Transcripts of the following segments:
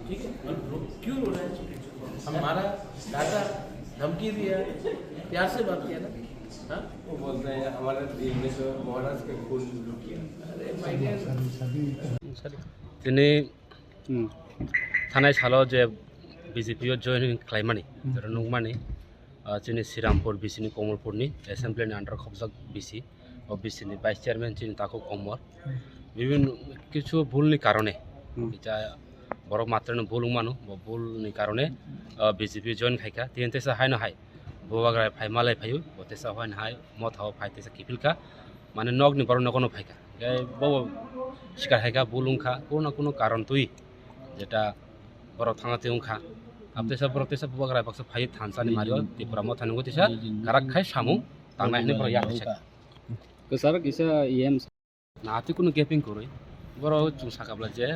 ठीक है और रो- क्यों रो रहा है हमारा डाटा धमकी दिया प्यार से बात किया ना हाँ वो बोलते हैं हमारे दिल में तो महाराज के खून लुटिया अरे माय डियर दिनै थानाय सालाव जे बिजेपियाव जयनिं खालामनानै जेराव नंमानि जोंनि श्रीरामपुर बिसिनि कमलपुरनि एसेम्ब्लिनि आन्डार खबजाक बिसि ও বিসিনি ভাইস চেয়ারম্যান যিনি তাকে কমর বিভিন্ন কিছু ভুলনি কারণে এটা বড় মাত্রানো ভুল মানো ভুলনি কারণে বিজেপি জয়েন খাইকা। তিন তেসা হাই না হাই ববাগ্রায় ফাই মালাই ফাইও বতেসা হয় হাই মত হাও ফাই তেসা কিফিলকা মানে নগনি বড় নগনো ফাইকা বব শিকার হাইকা বুলুংখা কোনো না কোনো কারণ তুই যেটা বড় থাঙাতে উংখা আপতেসা বড় তেসা ববাগ্রায় বাক্সা ফাই থানসানি মারিও ত্রিপুরা মত থানুগো তেসা কারাক খাই সামু তাংনাই হনে বড় ইয়াক Kesar kisah IM না আতি কোনো গ্যাপিং করই বড় চুং সাকাবলা যে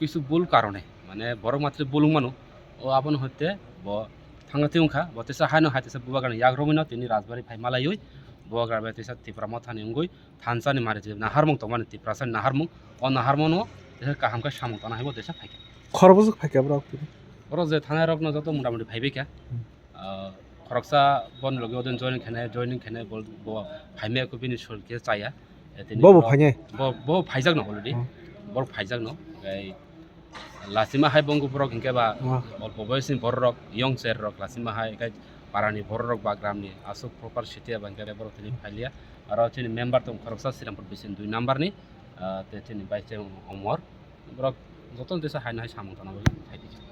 কিছু ভুল কারণে মানে বড় মাত্রে বলুং মানু ও আপন হতে ব থাঙ্গাতে উংখা বতেসা হাইনো হাইতেসা বুবা গান। ইয়াগ রমিনা তিনি রাজবাড়ি ফাই মালাইই বুবা গার বেতেসা তিপ্রা মাথানি উঙ্গই থানসানি মারে নাহারমং তো মানে তিপ্রাসান নাহারমং ও নাহারমনো দেহে কাহামকা সামং তানা হাইব দেসা ফাইকা খরবুজ ফাইকা ব্রক বড় যে থানায় রক যত মোটামুটি ভাইবেকা খরকসা বন লগে ওদিন জয়নিং খেনে জয়নিং খেনে বল ভাইমে কো বিনি সরকে চায়া ববো ফাইনে bo bo phaijak no already Hmm. bor phaijak borok hingke ba অল্প বয়সী বড় রক ইয়ং চের রক লাসিমা হাই গাই পারানি বড় রক বা গ্রামনি আসুক প্রপার সিটিয়া বাঙ্কে বড় তিনি ফাইলিয়া আর হচ্ছে মেম্বার তো খরকসা শ্রীরামপুর বিশিন দুই নাম্বারনি তে তিনি বাইশে অমর বরক যতন দেশে হাই না হাই সামন্ত না বলে খাই দিছে